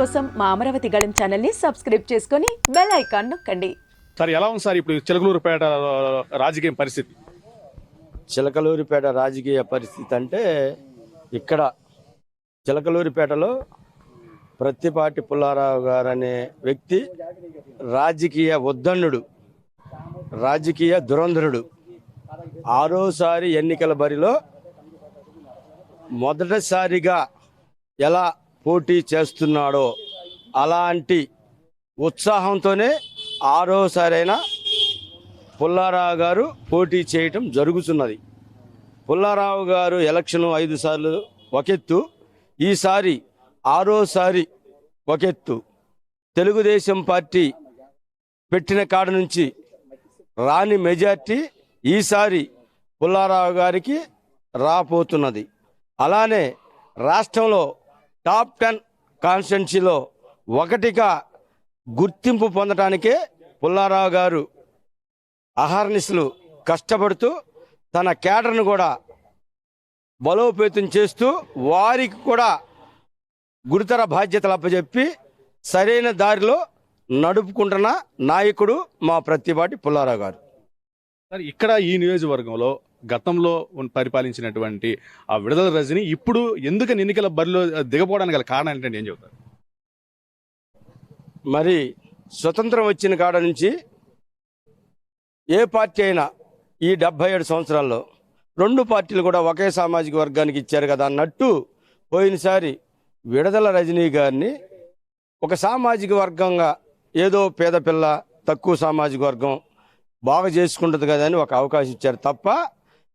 కోసం మా అమరావతి గళం ఛానల్ని సబ్స్క్రైబ్ చేసుకొని బెల్ ఐకాన్ నొక్కండి. సార్ ఎలా ఉంది సార్ ఇప్పుడు చిలకలూరుపేట రాజకీయ పరిస్థితి? చిలకలూరిపేట రాజకీయ పరిస్థితి అంటే ఇక్కడ చిలకలూరిపేటలో ప్రత్తిపాటి పుల్లారావు గారు అనే వ్యక్తి రాజకీయ ఉద్దండుడు రాజకీయ దురంధరుడు. ఆరోసారి ఎన్నికల బరిలో మొదటిసారిగా ఎలా పోటీ చేస్తున్నాడో అలాంటి ఉత్సాహంతోనే ఆరోసారైనా పుల్లారావు గారు పోటీ చేయటం జరుగుతున్నది. పుల్లారావు గారు ఎలక్షన్ ఐదు సార్లు ఒకెత్తు ఈసారి ఆరోసారి ఒకెత్తు. తెలుగుదేశం పార్టీ పెట్టిన కాడ నుంచి రాని మెజార్టీ ఈసారి పుల్లారావు గారికి రాపోతున్నది అలానే రాష్ట్రంలో టాప్ టెన్ కాన్స్టిట్యున్సీలో ఒకటిగా గుర్తింపు పొందటానికే పుల్లారావు గారు అహర్నిశలు కష్టపడుతూ తన కేడర్ను కూడా బలోపేతం చేస్తూ వారికి కూడా గురుతర బాధ్యతలు అప్పచెప్పి సరైన దారిలో నడుపుకుంటున్న నాయకుడు మా ప్రతిపాటి పుల్లారావు గారు. ఇక్కడ ఈ నియోజకవర్గంలో గతంలో పరిపాలించినటువంటి ఆ విడుదల రజని ఇప్పుడు ఎందుకు ఎన్నికల బరిలో దిగపోవడానికి గల కారణం ఏంటంటే ఏం చెబుతారు? మరి స్వతంత్రం వచ్చిన కాడ నుంచి ఏ పార్టీ అయినా ఈ డెబ్బై ఏడు సంవత్సరాల్లో రెండు పార్టీలు కూడా ఒకే సామాజిక వర్గానికి ఇచ్చారు కదా అన్నట్టు పోయినసారి విడుదల రజనీ గారిని ఒక సామాజిక వర్గంగా ఏదో పేద పిల్ల తక్కువ సామాజిక వర్గం బాగా చేసుకుంటుంది కదా అని ఒక అవకాశం ఇచ్చారు తప్ప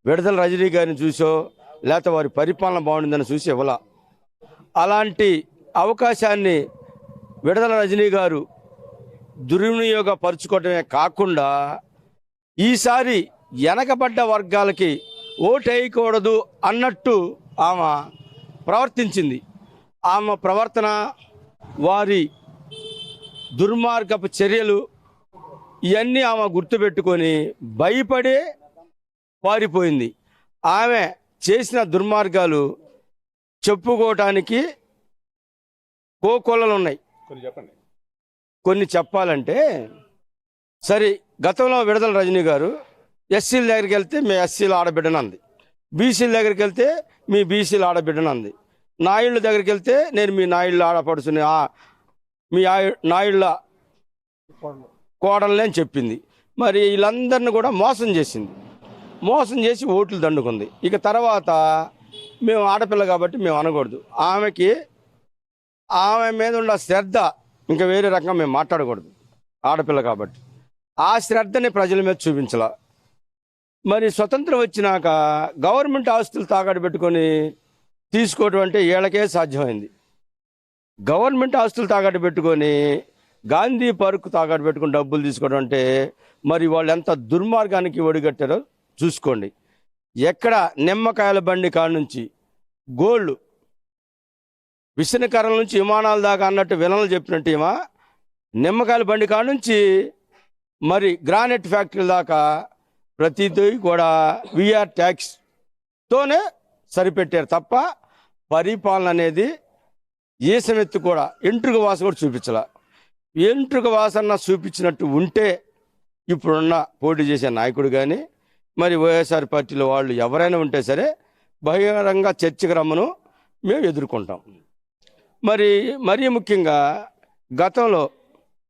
విడుదల రజనీ గారిని చూసో లేకపోతే వారి పరిపాలన బాగుండిందని చూసి ఇవ్వలా. అలాంటి అవకాశాన్ని విడుదల రజనీ గారు దుర్వినియోగపరుచుకోవటమే కాకుండా ఈసారి వెనకబడ్డ వర్గాలకి ఓటేయకూడదు అన్నట్టు ఆమె ప్రవర్తించింది. ఆమె ప్రవర్తన వారి దుర్మార్గపు చర్యలు ఇవన్నీ ఆమె గుర్తుపెట్టుకొని భయపడే పారిపోయింది. ఆమె చేసిన దుర్మార్గాలు చెప్పుకోవటానికి కోకొల్లలు ఉన్నాయి. కొన్ని చెప్పండి. కొన్ని చెప్పాలంటే సరే గతంలో విడుదల రజనీ గారు ఎస్సీల దగ్గరికి వెళ్తే మీ ఎస్సీల ఆడబిడ్డనంది బీసీల దగ్గరికి వెళ్తే మీ బీసీల ఆడబిడ్డనంది నాయుళ్ళ దగ్గరికి వెళ్తే నేను మీ నాయుళ్ళ ఆడపడుచుని ఆ- మీ ఆయు నాయుళ్ళ కోడల్ని చెప్పింది. మరి వీళ్ళందరిని కూడా మోసం చేసింది. మోసం చేసి ఓట్లు దండుకుంది. ఇక తర్వాత మేము ఆడపిల్ల కాబట్టి మేము అనకూడదు. ఆమెకి ఆమె మీద ఉన్న శ్రద్ధ ఇంకా వేరే రకంగా మేము మాట్లాడకూడదు. ఆడపిల్ల కాబట్టి. ఆ శ్రద్ధని ప్రజల మీద చూపించాల. మరి స్వతంత్రం వచ్చినాక గవర్నమెంట్ ఆస్తులు తాకట్టు పెట్టుకొని తీసుకోవడం అంటే వీళ్ళకే సాధ్యమైంది. గవర్నమెంట్ ఆస్తులు తాకట్టు పెట్టుకొని గాంధీ పార్క్ తాకట్టు పెట్టుకొని డబ్బులు తీసుకోవడం అంటే మరి వాళ్ళు ఎంత దుర్మార్గానికి ఒడిగట్టారో చూసుకోండి. ఎక్కడ నిమ్మకాయల బండి కాడ నుంచి గోల్డ్ విసనకరం నుంచి విమానాల దాకా అన్నట్టు వినలు చెప్పినట్టు ఏమా నిమ్మకాయల బండి కాడ నుంచి మరి గ్రానైట్ ఫ్యాక్టరీ దాకా ప్రతిదీ కూడా విఆర్ ట్యాక్స్తోనే సరిపెట్టారు తప్ప పరిపాలన అనేది ఏసమెత్తు కూడా ఎంట్రుక వాస కూడా చూపించాల. ఎంట్రుక వాసన చూపించినట్టు ఉంటే ఇప్పుడున్న పోటీ చేసే నాయకుడు కానీ మరి వైఎస్ఆర్ పార్టీలో వాళ్ళు ఎవరైనా ఉంటే సరే బహిరంగ చర్చకు రమ్మను మేము ఎదుర్కొంటాం. మరి మరీ ముఖ్యంగా గతంలో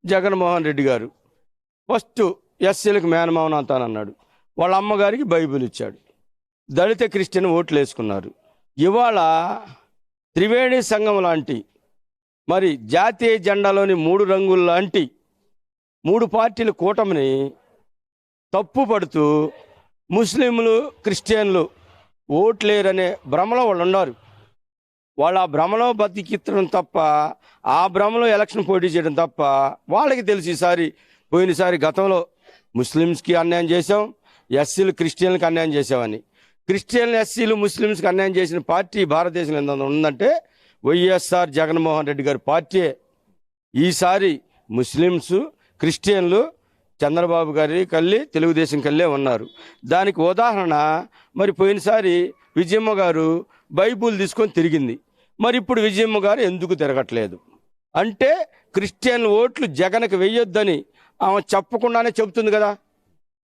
జగన్మోహన్ రెడ్డి గారు ఫస్ట్ ఎస్సీలకు మేనమావన అంతానన్నాడు వాళ్ళ అమ్మగారికి బైబిల్ ఇచ్చాడు. దళిత క్రిస్టియన్ ఓట్లు వేసుకున్నారు. ఇవాళ త్రివేణి సంఘం లాంటి మరి జాతీయ జెండాలోని మూడు రంగుల లాంటి మూడు పార్టీల కూటమిని తప్పుపడుతూ ముస్లింలు క్రిస్టియన్లు ఓట్లేరనే భ్రమలో వాళ్ళు ఉన్నారు వాళ్ళు ఆ భ్రమలో బతికిత్తడం తప్ప ఆ భ్రమలో ఎలక్షన్ పోటీ చేయడం తప్ప వాళ్ళకి తెలిసి ఈసారి పోయినసారి గతంలో ముస్లిమ్స్కి అన్యాయం చేసాం ఎస్సీలు క్రిస్టియన్లకు అన్యాయం చేసామని క్రిస్టియన్ ఎస్సీలు ముస్లిమ్స్కి అన్యాయం చేసిన పార్టీ భారతదేశంలో ఎంత ఉందంటే వైఎస్ఆర్ జగన్మోహన్ రెడ్డి గారి పార్టీ. ఈసారి ముస్లిమ్స్ క్రిస్టియన్లు చంద్రబాబు గారి కల్లి తెలుగుదేశం కల్లే ఉన్నారు. దానికి ఉదాహరణ మరి పోయినసారి విజయమ్మ గారు బైబుల్ తీసుకొని తిరిగింది. మరి ఇప్పుడు విజయమ్మ గారు ఎందుకు తిరగట్లేదు? అంటే క్రిస్టియన్ ఓట్లు జగన్కి వెయ్యొద్దని ఆమె చెప్పకుండానే చెబుతుంది కదా.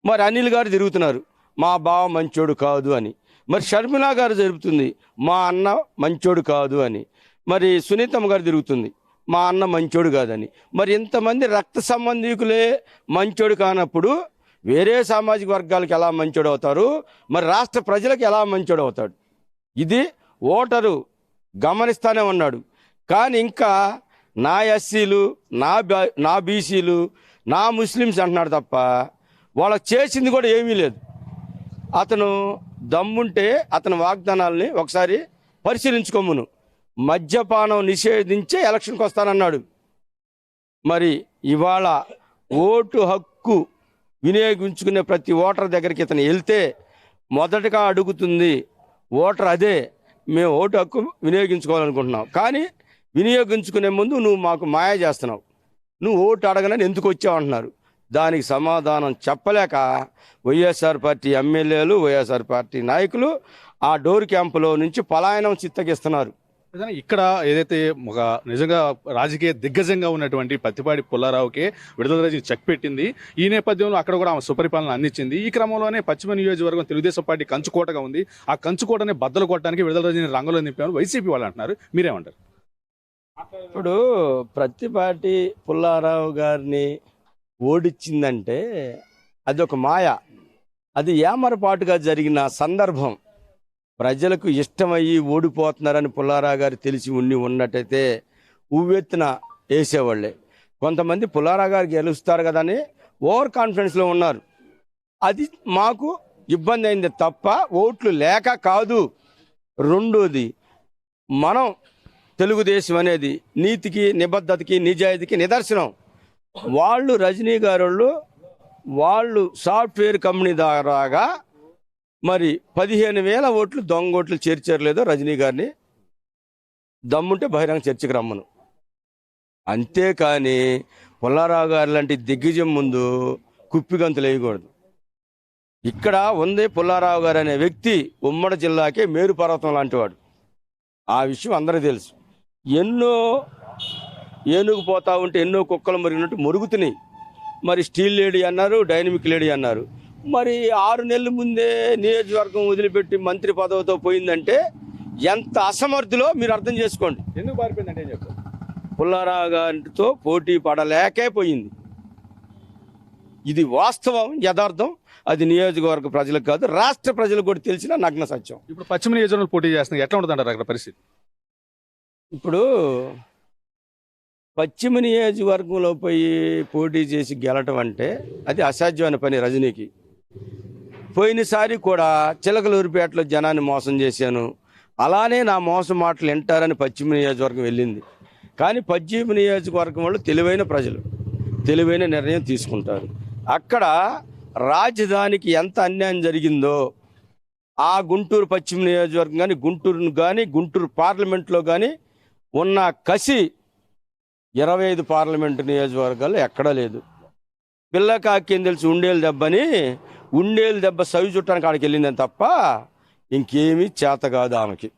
మరి అనిల్ గారు తిరుగుతున్నారు. మా బావ మంచోడు కాదు అని. మరి షర్మిలా గారు జరుపుతుంది. మా అన్న మంచోడు కాదు అని. మరి సునీతమ్మ గారు తిరుగుతుంది. మా అన్న మంచోడు కాదని. మరి ఇంతమంది రక్త సంబంధికులే మంచోడు కానప్పుడు వేరే సామాజిక వర్గాలకు ఎలా మంచోడు అవుతారు? మరి రాష్ట్ర ప్రజలకు ఎలా మంచోడు అవుతాడు? ఇది ఓటరు గమనిస్తానే ఉన్నాడు. కానీ ఇంకా నా ఎస్సీలు నా నా బీసీలు నా ముస్లిమ్స్ అంటున్నాడు తప్ప వాళ్ళకి చేసింది కూడా ఏమీ లేదు. అతను దమ్ముంటే అతని వాగ్దానాల్ని ఒకసారి పరిశీలించుకోమును. మద్యపానం నిషేధించే ఎలక్షన్కి వస్తానన్నాడు మరి ఇవాళ ఓటు హక్కు వినియోగించుకునే ప్రతి ఓటర్ దగ్గరికి ఇతను వెళ్తే మొదటగా అడుగుతుంది ఓటర్ అదే మేము ఓటు హక్కు వినియోగించుకోవాలనుకుంటున్నాం. కానీ వినియోగించుకునే ముందు నువ్వు మాకు మాయ చేస్తున్నావు. నువ్వు ఓటు అడగనని ఎందుకు వచ్చావు అంటున్నారు. దానికి సమాధానం చెప్పలేక వైఎస్ఆర్ పార్టీ ఎమ్మెల్యేలు వైఎస్ఆర్ పార్టీ నాయకులు ఆ డోర్ క్యాంపులో నుంచి పలాయనం చిత్తగిస్తున్నారు. ఇక్కడ ఏదైతే ఒక నిజంగా రాజకీయ దిగ్గజంగా ఉన్నటువంటి పత్తిపాటి పుల్లారావుకే విడుదల రజని చెక్ పెట్టింది. ఈ నేపథ్యంలో అక్కడ కూడా ఆమె సుపరిపాలన అందించింది. ఈ క్రమంలోనే పశ్చిమ నియోజకవర్గం తెలుగుదేశం పార్టీ కంచుకోటగా ఉంది. ఆ కంచుకోటని బద్దలు కొట్టడానికి విడుదల రజని రంగంలో నింపామని వైసీపీ వాళ్ళు అంటున్నారు. మీరేమంటారు? ఇప్పుడు ప్రతిపాటి పుల్లారావు గారిని ఓడించిందంటే అది ఒక మాయ. అది ఏమరపాటుగా జరిగిన సందర్భం. ప్రజలకు ఇష్టమయ్యి ఓడిపోతున్నారని పుల్లారా గారు తెలిసి ఉండి ఉన్నట్టయితే ఉవ్వెత్తున వేసేవాళ్ళే. కొంతమంది పుల్లారా గారు గెలుస్తారు కదా అని ఓవర్ కాన్ఫిడెన్స్లో ఉన్నారు. అది మాకు ఇబ్బంది అయింది తప్ప ఓట్లు లేక కాదు. రెండోది మనం తెలుగుదేశం అనేది నీతికి నిబద్ధతకి నిజాయితీకి నిదర్శనం. వాళ్ళు రజనీ గారు వాళ్ళు సాఫ్ట్వేర్ కంపెనీ ద్వారాగా మరి పదిహేను వేల ఓట్లు దొంగ ఓట్లు చేర్చారు రజనీ గారిని దమ్ముంటే బహిరంగ చర్చకు రమ్మను. అంతేకాని పుల్లారావు గారు లాంటి దిగ్గజం ముందు కుప్పిగంతులు వేయకూడదు. ఇక్కడ ఉంది పుల్లారావు గారు అనే వ్యక్తి ఉమ్మడి జిల్లాకే మేరు పర్వతం లాంటివాడు. ఆ విషయం అందరికీ తెలుసు. ఎన్నో ఏనుగు పోతా ఉంటే ఎన్నో కుక్కలు మరిగినట్టు మురుగుతున్నాయి. మరి స్టీల్ లేడీ అన్నారు డైనమిక్ లేడీ అన్నారు. మరి ఆరు నెలల ముందే నియోజకవర్గం వదిలిపెట్టి మంత్రి పదవితో పోయిందంటే ఎంత అసమర్థులో మీరు అర్థం చేసుకోండి. ఎందుకు పారిపోయిందంటే చెప్తారు పుల్లారావు గారితో పోటీ పడలేకే పోయింది. ఇది వాస్తవం యథార్థం. అది నియోజకవర్గ ప్రజలకు కాదు రాష్ట్ర ప్రజలకు కూడా తెలిసిన నగ్న సత్యం. ఇప్పుడు పశ్చిమ నియోజకవర్గంలో పోటీ చేస్తున్నారు. ఎట్లా ఉంటుంది అంటారు అక్కడ పరిస్థితి? ఇప్పుడు పశ్చిమ నియోజకవర్గంలో పోయి పోటీ చేసి గెలటం అంటే అది అసాధ్యమైన పని రజనీకి. పోయినసారి కూడా చిలకలూరిపేటలో జనాన్ని మోసం చేశాను. అలానే నా మోసం మాటలు వింటారని పశ్చిమ నియోజకవర్గం వెళ్ళింది. కానీ పశ్చిమ నియోజకవర్గం వాళ్ళు తెలివైన ప్రజలు. తెలివైన నిర్ణయం తీసుకుంటారు. అక్కడ రాజధానికి ఎంత అన్యాయం జరిగిందో ఆ గుంటూరు పశ్చిమ నియోజకవర్గం కానీ గుంటూరును కానీ గుంటూరు పార్లమెంట్లో కానీ ఉన్న కసి ఇరవై ఐదు పార్లమెంటు నియోజకవర్గాల్లో ఎక్కడా లేదు. పిల్లకాకేం తెలిసి ఉండేలు దెబ్బని ఉండేలు దెబ్బ సవి చుట్టానికి ఆడికి వెళ్ళిందని తప్ప ఇంకేమీ చేత కాదు ఆమెకి.